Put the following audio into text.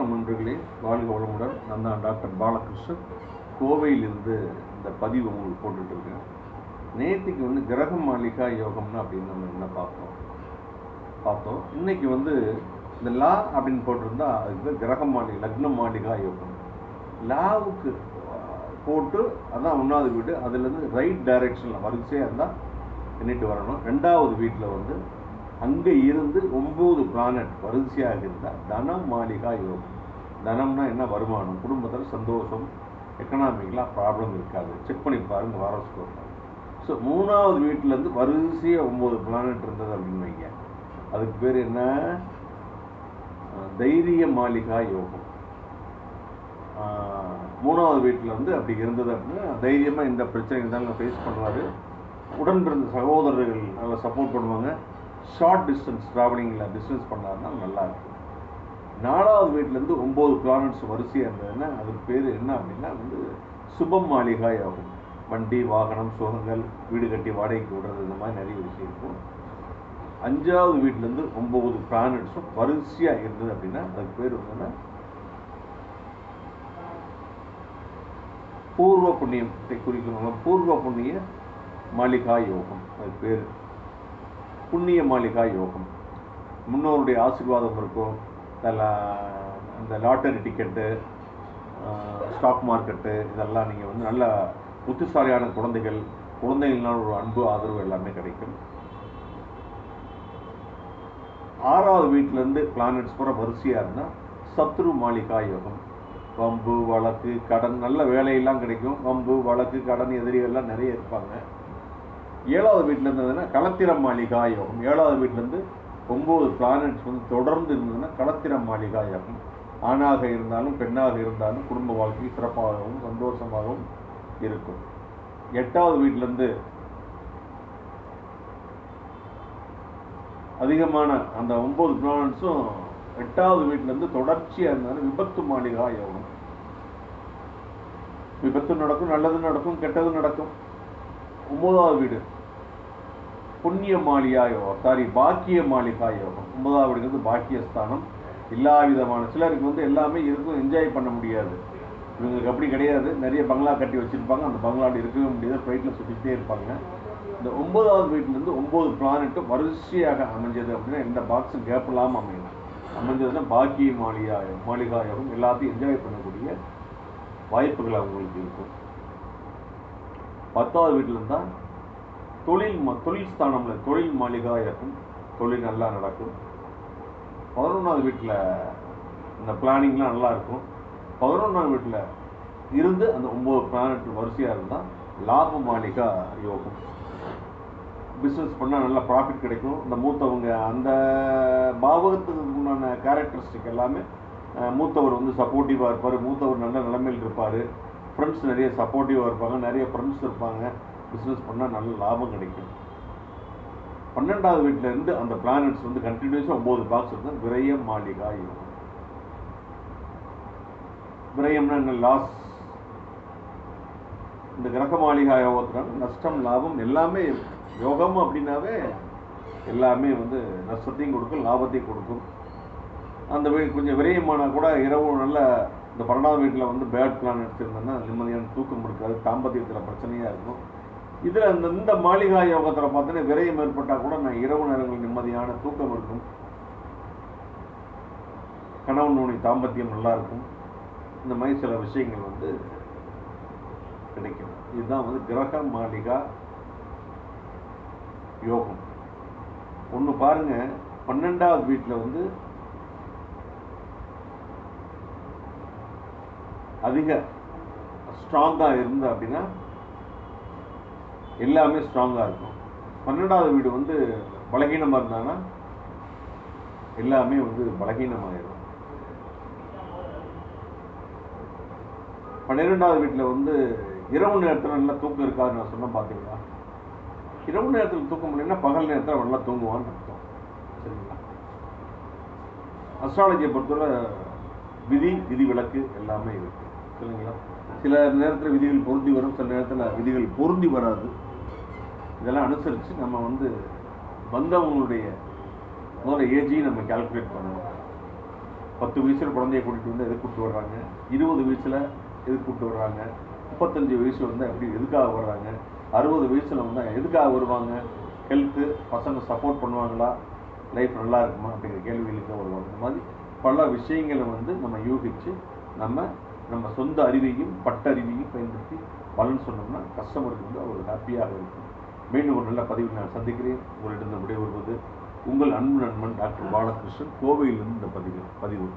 வணக்கம் நண்பர்களே. வாழ்க வளமுடன் நான் தான் டாக்டர் பாலகிருஷ்ணன். கோவையிலிருந்து இந்த பதிவு உங்களுக்கு போட்டுட்டு இருக்கேன் நேற்றுக்கு வந்து கிரக மாளிகா யோகம்னா அப்படின்னு நம்ம என்ன பார்த்தோம்? பார்த்தோம். இன்னைக்கு வந்து இந்த லா அப்படின்னு போட்டிருந்தா அதுக்கு கிரக மாளிகை லக்ன மாளிகா யோகம். லாவுக்கு போட்டு அதான் ஒன்றாவது வீடு. அதுலேருந்து ரைட் டைரக்ஷனில் வரிசையாக இருந்தால் எண்ணிட்டு வரணும். ரெண்டாவது வீட்டில் வந்து அங்கே இருந்து ஒம்பது பிளானட் வரிசையாக இருந்தால் தனம் மாளிகா யோகம். தனம்னா என்ன? வருமானம். குடும்பத்தில் சந்தோஷம் எக்கனாமிக்கலாக ப்ராப்ளம் இருக்காது. செக் பண்ணி பாருங்க வாரஸ்கோப்பில் ஸோ மூணாவது வீட்டிலேருந்து வரிசையாக ஒம்பது பிளானட் இருந்தது அப்படின்னு வைங்க. அதுக்கு பேர் என்ன? தைரிய மாளிகா யோகம். மூணாவது வீட்டில் வந்து அப்படி இருந்தது அப்படின்னா தைரியமாக இந்த பிரச்சனை இருந்தாலும் ஃபேஸ் பண்ணுவார் உடன் பிறந்த சகோதரர்கள் நல்லா சப்போர்ட் பண்ணுவாங்க. ஷார்ட் டிஸ்டன்ஸ் ட்ராவலிங்கில் பிஸ்னஸ் பண்ணாருன்னா நல்லா இருக்கும். நாலாவது வீட்டிலேருந்து ஒம்பது பிளானட்ஸ் வரிசையாக இருந்ததுன்னா அதுக்கு பேர் என்ன அப்படின்னா வந்து சுபம் மாளிகா ஆகும். வண்டி வாகனம் சுகங்கள் வீடு கட்டி வாடகைக்கு விடுறது இந்த மாதிரி நிறைய விஷயம் இருக்கும். அஞ்சாவது வீட்டிலேருந்து ஒம்பது பிளானட்ஸும் வரிசையாக இருந்தது அப்படின்னா அதுக்கு பேர் என்னன்னா பூர்வ புண்ணியத்தை குறிக்கணும் பூர்வ புண்ணிய மாளிகா யோகம் அது பேர். புண்ணிய மாளிகா யோகம். முன்னோருடைய ஆசீர்வாதம் இருக்கும் அந்த இந்த லாட்டரி டிக்கெட்டு ஸ்டாக் மார்க்கெட்டு இதெல்லாம் நீங்கள் வந்து நல்ல புத்திசாலியான குழந்தைகள் குழந்தைகள்னால ஒரு அன்பு ஆதரவு எல்லாமே கிடைக்கும். ஆறாவது வீட்டிலேருந்து பிளானட்ஸ் பூரா வரிசையாக இருந்தால் சத்ரு மாளிகா யோகம். வம்பு வழக்கு கடன் நல்ல வேலையெல்லாம் கிடைக்கும். வம்பு வழக்கு கடன் எதிரிகள்லாம் நிறைய இருப்பாங்க. ஏழாவது வீட்டில் இருந்ததுன்னா களத்திர மாளிகா யோகம் ஏழாவது வீட்டிலேருந்து ஒம்பது பிளானட்ஸ் வந்து தொடர்ந்து இருந்ததுன்னா களத்திர மாளிகா யோகம் ஆணாக இருந்தாலும் பெண்ணாக இருந்தாலும் குடும்ப வாழ்க்கை சிறப்பாகவும் சந்தோஷமாகவும் இருக்கும். எட்டாவது வீட்டிலேருந்து அதிகமான அந்த ஒம்பது பிளானட்ஸும் எட்டாவது வீட்டிலேருந்து தொடர்ச்சியாக இருந்தாலும் விபத்து மாளிகா யோகம் விபத்து நடக்கும் நல்லது நடக்கும் கெட்டது நடக்கும். ஒன்பதாவது வீடு. புண்ணிய மாளிகா யோகம். சாரி பாக்கிய மாளிகா யோகம். ஒன்பதாவது வீடுங்கிறது பாக்கியஸ்தானம். எல்லா விதமான சிலருக்கு வந்து எல்லாமே இருக்கும் என்ஜாய் பண்ண முடியாது. இவங்களுக்கு அப்படி கிடையாது. நிறைய பங்களா கட்டி வச்சிருப்பாங்க. அந்த பங்களாவில் இருக்கவே முடியாது. ஃப்ளைட்டில் சுற்றிக்கிட்டே இருப்பாங்க. இந்த ஒன்பதாவது வீட்டிலேருந்து ஒம்பது பிளானெட்டு வரிசையாக அமைஞ்சது அப்படின்னா எந்த பாக்ஸும் கேப் இல்லாமல் அமையணும் அமைஞ்சதுன்னா பாக்கிய மாளிகா மாளிகா யோகம். எல்லாத்தையும் என்ஜாய் பண்ணக்கூடிய வாய்ப்புகள் அவங்களுக்கு இருக்கும். பத்தாவது வீட்டில் இருந்தால் தொழில் ம- தொழில் ஸ்தானமில் தொழில் மாளிகா இருக்கும். தொழில் நல்லா நடக்கும். பதினொன்றாவது வீட்டில் இந்த பிளானிங்லாம் நல்லா இருக்கும். பதினொன்றாவது வீட்டில் இருந்து அந்த ஒம்பது பிளானட் வரிசையாக இருந்தால் லாப மாளிகா யோகம். பிஸ்னஸ் பண்ணால் நல்லா ப்ராஃபிட் கிடைக்கும். இந்த மூத்தவங்க அந்த பாவகத்துக்கு உண்டான கேரக்டரிஸ்டிக் எல்லாமே மூத்தவர் வந்து சப்போர்ட்டிவாக இருப்பார். மூத்தவர் நல்ல நிலைமையில் இருப்பார். ஃப்ரெண்ட்ஸ் நிறைய சப்போர்ட்டிவாக இருப்பாங்க நிறைய ஃப்ரெண்ட்ஸ் இருப்பாங்க. பிஸ்னஸ் பண்ணால் நல்ல லாபம் கிடைக்கும். பன்னெண்டாவது வீட்டில் இருந்து அந்த பிளானட்ஸ் வந்து கண்டினியூஸாக ஒம்பது பாக்ஸ் இருந்தால் விரயம் மாளிகா யோகம் விரயம்னா என்ன? லாஸ் இந்த கிரக மாளிகா யோகத்தினால நஷ்டம் லாபம் எல்லாமே யோகம் அப்படின்னாவே எல்லாமே வந்து நஷ்டத்தையும் கொடுக்கும் லாபத்தையும் கொடுக்கும். அந்த வீடு கொஞ்சம் விரயமானால் கூட இரவு நல்ல இந்த பன்னெண்டாவது வீட்டில் வந்து பேட் பிளான் எடுத்திருந்தோன்னா நிம்மதியான தூக்கம் கொடுக்காது தாம்பத்தியத்தில் பிரச்சனையாக இருக்கும். இதில் இந்த இந்த மாளிகா யோகத்தில் பார்த்தீங்கன்னா விரயம் ஏற்பட்டால் கூட நான் இரவு நேரங்கள் நிம்மதியான தூக்கம் இருக்கும். கணவன் நோனி தாம்பத்தியம் நல்லா இருக்கும். இந்த மாதிரி சில விஷயங்கள் வந்து கிடைக்கும். இதுதான் வந்து கிரக மாளிகா யோகம். ஒன்று பாருங்க பன்னெண்டாவது வீட்டில் வந்து அதிக ஸ்ட்ராங்காக இருந்து அப்படின்னா எல்லாமே ஸ்ட்ராங்காக இருக்கும். பன்னெண்டாவது வீடு வந்து பலகீனமாக இருந்தாங்கன்னா எல்லாமே வந்து பலகீனமாயிடும் பன்னிரெண்டாவது வீட்டில் வந்து இரவு நேரத்தில் நல்லா தூக்கம் இருக்காது நான் சொன்னேன் பார்த்தீங்களா இரவு நேரத்தில் தூக்க முடியலன்னா பகல் நேரத்தில் நல்லா தூங்குவான்னு அர்த்தம். சரிங்களா? அஸ்ட்ராலஜியை பொறுத்தவரை விதி விதி விலக்கு எல்லாமே இருக்கு. சரிங்களா சில நேரத்தில் விதிகள் பொருந்தி வரும் சில நேரத்தில் விதிகள் பொருந்தி வராது. இதெல்லாம் அனுசரித்து நம்ம வந்து வந்தவங்களுடைய முதல்ல ஏஜையும் நம்ம கால்குலேட் பண்ணணும். பத்து வயசுல குழந்தைய கூட்டிட்டு வந்து எதுக்கு கூப்பிட்டு வர்றாங்க? இருபது வயசுல எதுக்கு கூப்பிட்டு வர்றாங்க? முப்பத்தஞ்சு வயசு வந்து எப்படி எதுக்காக வர்றாங்க? அறுபது வயசுல வந்து எதுக்காக வருவாங்க? ஹெல்த்து பசங்க சப்போர்ட் பண்ணுவாங்களா? லைஃப் நல்லா இருக்குமா? அப்படிங்கிற கேள்விகளுக்கு வருவாங்க. இந்த மாதிரி பல விஷயங்களை வந்து நம்ம யூகிச்சு நம்ம நம்ம சொந்த அறிவையும் பட்டறிவையும் பயன்படுத்தி பலன் சொன்னோம்னா கஸ்டமருக்கு வந்து அவர் ஹாப்பியாக இருக்கும் மீண்டும் ஒரு நல்ல பதிவில் நான் சந்திக்கிறேன். உங்களிடம் விடைபெறுவது உங்கள் அன்பு நண்பன் டாக்டர் பாலகிருஷ்ணன். கோவையிலிருந்து இந்த பதிவு பதிவு.